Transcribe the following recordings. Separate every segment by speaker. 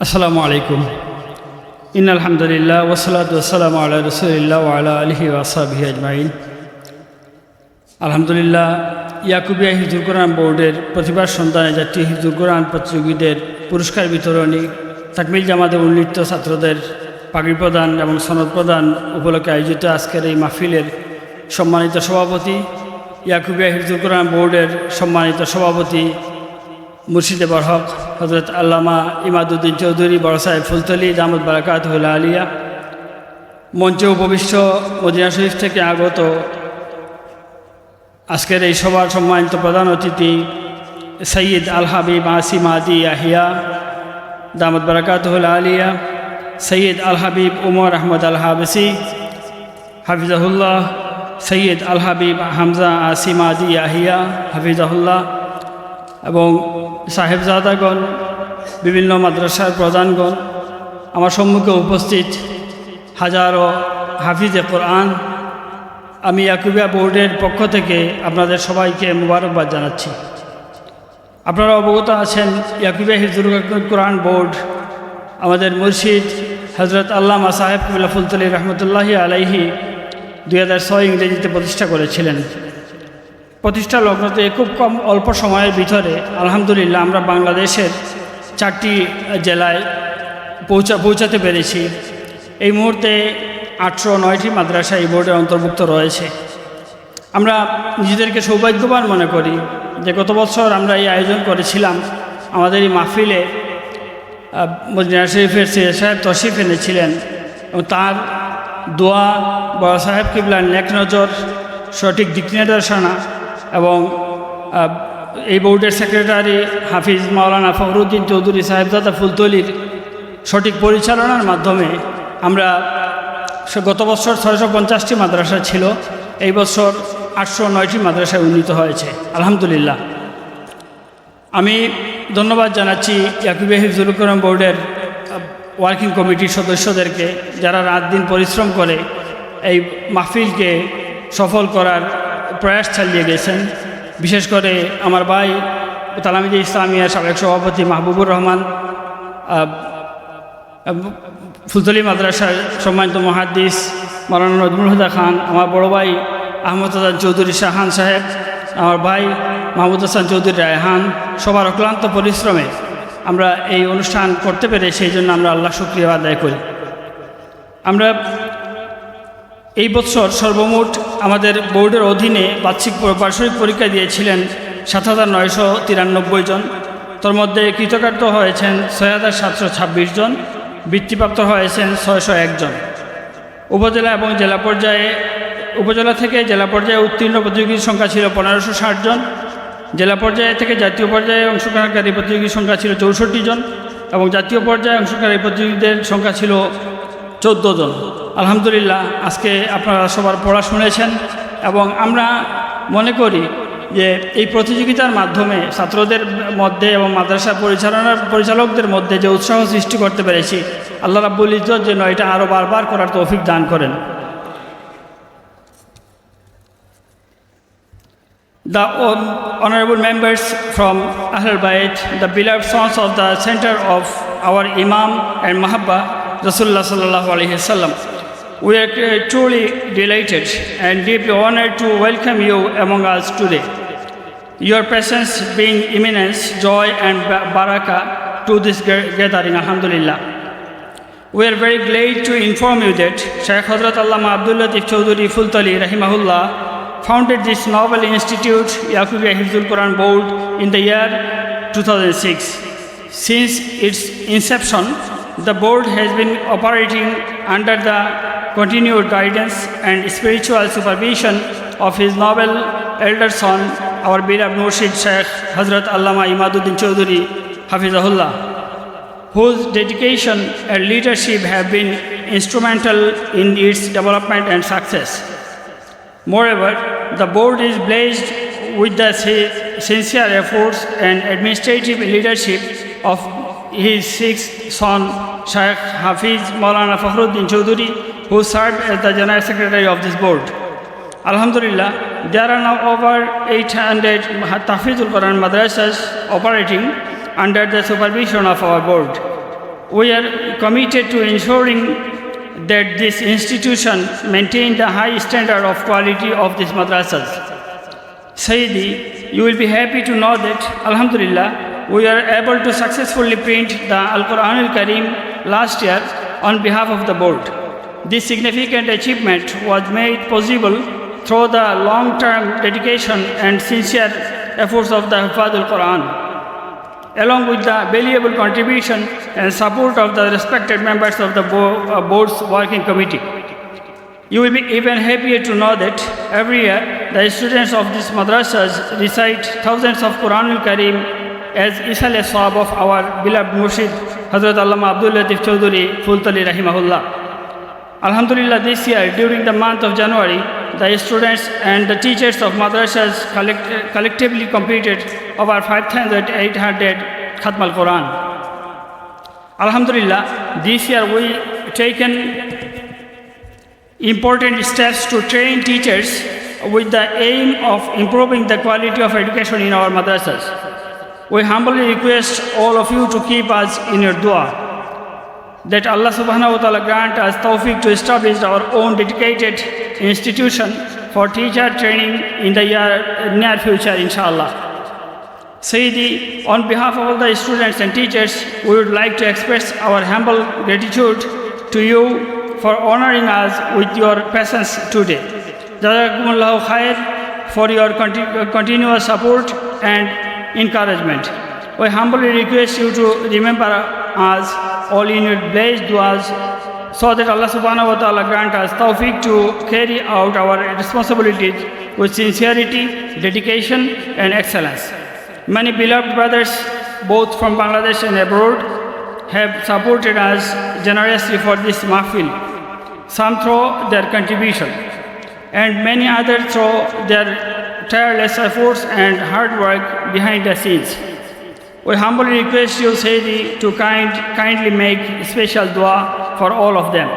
Speaker 1: আসসালামু আলাইকুম। ইন আলহামদুলিল্লাহ ওসলাত ওসালাম আল্লাহ রসুলিল্লাহ আলা আলহি ওয়াসাবি আজমাইন। আলহামদুলিল্লাহ ইয়াকুবিয়া হিজুর কোরআন বোর্ডের প্রতিবার সন্তানে জাতীয় হিজুর কোরআন প্রতিযোগীদের পুরস্কার বিতরণী তাকমিল জামাতের উন্নীত ছাত্রদের পাগড়ি প্রদান এবং সনদ প্রদান উপলক্ষে আয়োজিত আজকের এই মাহফিলের সম্মানিত সভাপতি ইয়াকুবিয়া হিজুর কোরআন বোর্ডের সম্মানিত সভাপতি মুর্শিদে বরহক হজরত আল্লামা ইমাদুদ্দিন চৌধুরী, বড় সাহেব ফুলতলি দামদ বারাকাত হুল্লা আলিয়া। মঞ্চে উপবিষ্ট মদিনা শরীফ থেকে আগত আজকের এই সভার সম্মানিত প্রধান অতিথি সৈয়দ আল হাবিব আসিম আদি আহিয়া দামদ বারাকাত আলিয়া, সৈয়দ আল হাবিব উমর আহমদ আল হাবসি হাফিজাহুল্লাহ, সৈয়দ আল হাবিব হামজা আসিম আদি আহিয়া হাফিজাহুল্লাহ এবং সাহেবজাদাগণ, বিভিন্ন মাদ্রাসার প্রধানগণ আমার সম্মুখে উপস্থিত হাজারো হাফিজে কোরআন আমি ইয়াকুবিয়া বোর্ডের পক্ষ থেকে আপনাদের সবাইকে মুবারকবাদ জানাচ্ছি। আপনারা অবগত আছেন, ইয়াকুবিয়া হিজুর কোরআন বোর্ড আমাদের মুর্শিদ হজরত আল্লামা সাহেব ফুলতলি রহমতুল্লাহি আলাইহি দুই হাজার ছয় ইংরেজিতে প্রতিষ্ঠা করেছিলেন। প্রতিষ্ঠা লগ্নতে খুব কম অল্প সময়ের ভিতরে, আলহামদুলিল্লাহ, আমরা বাংলাদেশের চারটি জেলায় পৌঁছা, পৌঁছাতে পেরেছি। এই মুহূর্তে আটশো নয়টি মাদ্রাসা এই বোর্ডের অন্তর্ভুক্ত রয়েছে। আমরা নিজেদেরকে সৌভাগ্যবান মনে করি যে গত বছর আমরা এই আয়োজন করেছিলাম। আমাদের এই মাহফিলে মদিনা শরীফের সিয়া সাহেব তশিফ এনেছিলেন এবং তার দোয়া বড় সাহেব কিবলার নেক নজর, সঠিক দিক নির্দেশনা এবং এই বোর্ডের সেক্রেটারি হাফিজ মাওলানা ফখরুদ্দিন চৌধুরী সাহেবজাদা ফুলতলির সঠিক পরিচালনার মাধ্যমে আমরা গত বছর ছয়শো পঞ্চাশটি মাদ্রাসা ছিল, এই বছর আটশো নয়টি মাদ্রাসায় উন্নীত হয়েছে। আলহামদুলিল্লাহ। আমি ধন্যবাদ জানাচ্ছি ইয়াকুবে হিফজুল করম বোর্ডের ওয়ার্কিং কমিটির সদস্যদেরকে যারা রাত দিন পরিশ্রম করে এই মাহফিলকে সফল করার প্রয়াস চালিয়ে গেছেন। বিশেষ করে আমার ভাই তালামিদি ইসলামিয়ার সাবেক সভাপতি মাহবুবুর রহমান ফুলতলি মাদ্রাসার সম্মানিত মহাদ্দিস মারানা নজমুল হুদা খান, আমার বড় ভাই আহমদ হাসান চৌধুরী শাহান সাহেব, আমার ভাই মাহমুদ হাসান চৌধুরী রায়হান সবার অক্লান্ত পরিশ্রমে আমরা এই অনুষ্ঠান করতে পেরে সেই জন্য আমরা আল্লাহ শুক্রিয়া আদায় করি। আমরা এই বছর সর্বমোট আমাদের বোর্ডের অধীনে বার্ষিক বার্ষিক পরীক্ষা দিয়েছিলেন সাত হাজার নয়শো তিরানব্বই জন। তোর মধ্যে কৃতকার্য হয়েছেন ছয় হাজার সাতশো ছাব্বিশ জন, বৃত্তিপ্রাপ্ত হয়েছেন ছয়শো একজন উপজেলা এবং জেলা পর্যায়ে, উপজেলা থেকে জেলা পর্যায়ে উত্তীর্ণ প্রতিযোগীর সংখ্যা ছিল পনেরোশো ষাট জন। জেলা পর্যায়ে থেকে জাতীয় পর্যায়ে অংশগ্রহণকারী প্রতিযোগীর সংখ্যা ছিল চৌষট্টি জন এবং জাতীয় পর্যায়ে অংশগ্রহণকারী প্রতিযোগীদের সংখ্যা ছিল চোদ্দ জন। আলহামদুলিল্লাহ আজকে আপনারা সবার পড়া শুনেছেন এবং আমরা মনে করি যে এই প্রতিযোগিতার মাধ্যমে ছাত্রদের মধ্যে এবং মাদ্রাসা পরিচালনার পরিচালকদের মধ্যে যে উৎসাহ সৃষ্টি করতে পেরেছি আল্লাহ রাব্বুল ইজ্জত যেন এটা আরও বারবার করার তৌফিক দান করেন The honorable members from Ahlul Bayt, the beloved sons of the center of our Imam and Mahabba, Rasulullah sallallahu alaihi. We are truly delighted and deeply honored to welcome you among us today. Your presence being immense joy and baraka to this gathering, Alhamdulillah. We are very glad to inform you that Shaykh Hazrat Allama Abdul Latif Chaudhuri Fultali Rahimahullah founded this noble institute, Yakubiya Hifzul Quran Board, in the year 2006. Since its inception, the board has been operating under the continued guidance and spiritual supervision of his noble elder son, our beloved Murshid Sheikh Hazrat Allama Imaduddin Chaudhuri Hafizahullah, whose dedication and leadership have been instrumental in its development and success. Moreover, the board is blessed with the sincere efforts and administrative leadership of his sixth son, Shaykh Hafiz Maulana Fakhruddin Chaudhuri, who served as the General Secretary of this board. Alhamdulillah, there are now over 800 Tafizul Quran madrasas operating under the supervision of our board. We are committed to ensuring that this institution maintain the high standard of quality of these madrasas. Sayyidi, you will be happy to know that, Alhamdulillah, we are able to successfully print the Al Quran Al Kareem last year on behalf of the board. This significant achievement was made possible through the long term dedication and sincere efforts of the Hafaz Al Quran, along with the valuable contribution and support of the respected members of the uh, board's working committee. You will be even happier to know that every year the students of these madrasas recite thousands of Quran al Kareem as Isal Swab of our beloved Murshid Hazrat Allama Abdul Latif Chaudhuri Fultali Rahimahullah. Alhamdulillah, this year during the month of January, the students and the teachers of madrasas collect- collectively completed over 5,800 Khatm al Quran. Alhamdulillah, this year we taken important steps to train teachers with the aim of improving the quality of education in our madrasas. We humbly request all of you to keep us in your dua. That Allah subhanahu wa ta'ala grant us tawfiq to establish our own dedicated institution for teacher training in the year, near future, inshallah. Sayyidi, on behalf of all the students and teachers, we would like to express our humble gratitude to you for honoring us with your presence today. Jazakumullahu khair for your conti- continuous support and encouragement. We humbly request you to remember us all in your blessed duas so that Allah subhanahu wa ta'ala grant us tawfiq to carry out our responsibilities with sincerity, dedication and excellence. Many beloved brothers, both from Bangladesh and abroad, have supported us generously for this mahfil, some through their contribution, and many others through their tireless efforts and hard work behind the scenes. We humbly request you, Sayyidi, to kind, kindly make special dua for all of them.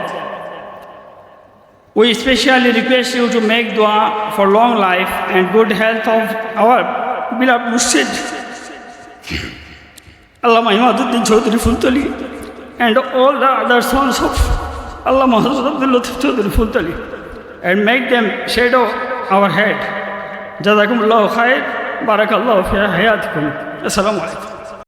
Speaker 1: We especially request you to make dua for long life and good health of our beloved Murshid, Allama Imaduddin Chaudhry Fultali, and all the other sons of Allama Hazrat Abdul Latif Fultali, and make them shadow our head. Jazakumullahu khair, barakallahu fi hayatikum. Assalamu alaikum.